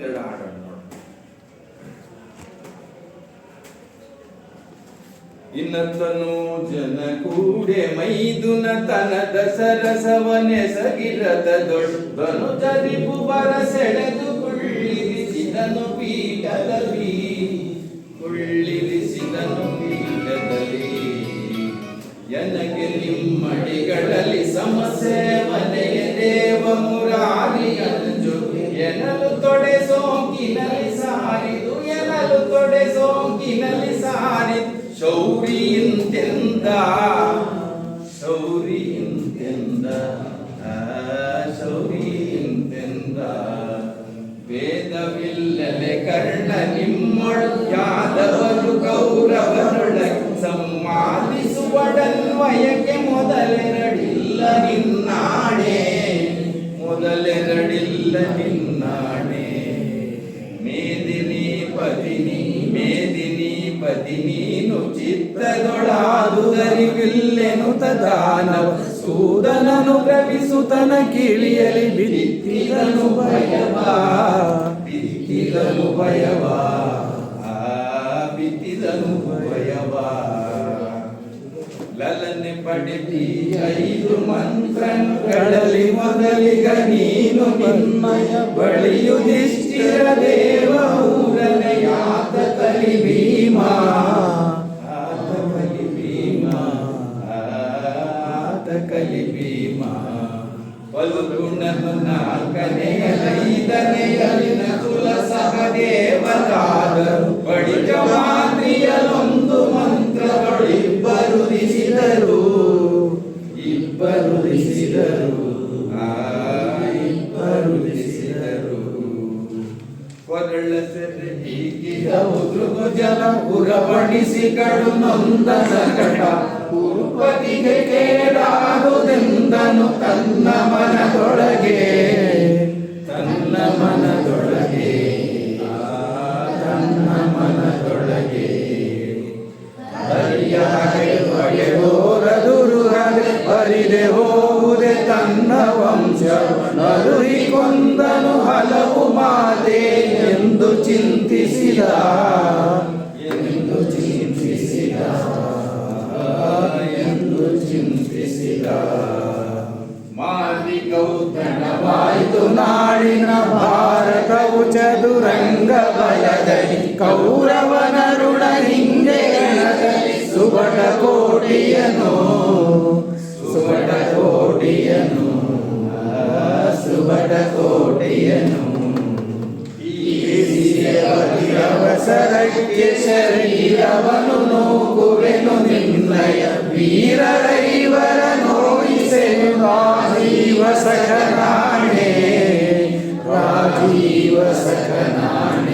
ಎರಡು ಹಾಡೋಣ ನೋಡು. ಇನ್ನತನು ಜನ ಕೂಡೆ ಮೈದುನ ತನದ ಸರಸವನೆ ಸಗಿರದ ದೊಡ್ಡನು ತರಿಪು ಬರ ಸೆಳೆದು ಕುಳ್ಳಿರಿಸಿದನು ಪೀಠದಲ್ಲಿ. ಕುಳ್ಳಿರಿಸಿದನು ಪೀಠದಲ್ಲಿ. ಎನಗೆ ನಿಮ್ಮಡಿಗಳಲ್ಲಿ ಸಮಸೇವನೆಯ ಶೌರಿಯಿಂತೆಂದ ಶೌರಿಯಿಂತೆಂದ ಶೌರಿಯಿಂತೆಂದ ವೇದವಿಲ್ಲಲೆ ಕರ್ಣ ನಿಮ್ಮೊಳ್ ಯಾದವರು ಕೌರವರೊಳಗೆ ಸಂವಾದಿಸುವಡನ್ವಯಕ್ಕೆ ಮೊದಲೆರಡಿಲ್ಲ ನಿನ್ನಾಣೆ ಮೊದಲೆರಡಿಲ್ಲ ನಿನ್ನಾಣೆ. ಮೇದಿನಿ ಪದಿನಿ ಮೇದಿನಿ ಪದಿನೀನು ಚಿತ್ತದೊಳಾದುದರಿವಿಲ್ಲೆನು ತದಾನವ. ಸೂದನನು ಪ್ರವಿಸುತನ ಕಿಳಿಯಲಿ ಬಿತ್ತಿದನು ಭಯವಾ. ಬಿತ್ತಿದನು ಭಯವಾ. ಬಿತ್ತಿದನು ಭಯವ. ಲಲನೆ ಪಡೆದಿ ಐದು ಮಂತ್ರಗಳಲ್ಲಿ ಮೊದಲಿಗ ನೀನು ನಿನ್ನಯ ಬಳಿಯುದಿಷ್ಟಿರ ದೇವ ಫಲ್ಗುಣನು ನಾಲ್ಕನೆಯಲೈದನೆಯಲಿನ ಕುಲ ಸಹದೇವರಾದರು ಬಳಿಕ ಮಾತ್ರಿಯಲೊಂದು ಮಂತ್ರಗಳಿಬ್ಬರು ದಿಸಿದರು ಇಬ್ಬರು ದಿಸಿದರು ಆ, ಇಬ್ಬರು ದಿಸಿದರು ಕೊರಳ ಸೆರೆ ಹೀಗಿದವು ಜಲ ಉರವಣಿಸಿ ಕಡು ಸಕಟ ತನ್ನ ಮನದೊಳಗೆ ಆ, ತನ್ನ ಮನದೊಳಗೆ ಹರಿಯ ಹಗೆ ಹೊಳೆಯೋರದುರು ಹಗೆ ಹರಿದೆ ಹೋಗುದೆ ತನ್ನ ವಂಶ ನರುಹಿ ಕೊಂದನು ಹಲವು ಮಾತೆ ಎಂದು ಚಿಂತಿಸಿದ ಎಂದು ಚಿಂತಿಸಿದ ಎಂದು ಚಿಂತಿಸಿದ ಮಾದಿ ಕೌತಣವಾಯಿತು ನಾಡಿನ ಭಾರತವು ಚದುರಂಗ ಬಲದಲ್ಲಿ. ಕೌರವನ ಋಣ ಹಿಂದೆ ಸುಬಟ ಕೋಟಿಯನು ಸುಬಟ ಕೋಟಿಯನು ಸುಬಟ ಕೋಟಿಯನು. ಅವಸರಕ್ಕೆ ಶರೀರವನು ನೋಗುವೆನು ನಿನ್ನಯ ವೀರರೈವರ ನೋಯಿಸೆನು. ರಾಜೀವ ಸಖನಾಣೆ ರಾಜೀವ ಸಖನಾಣೆ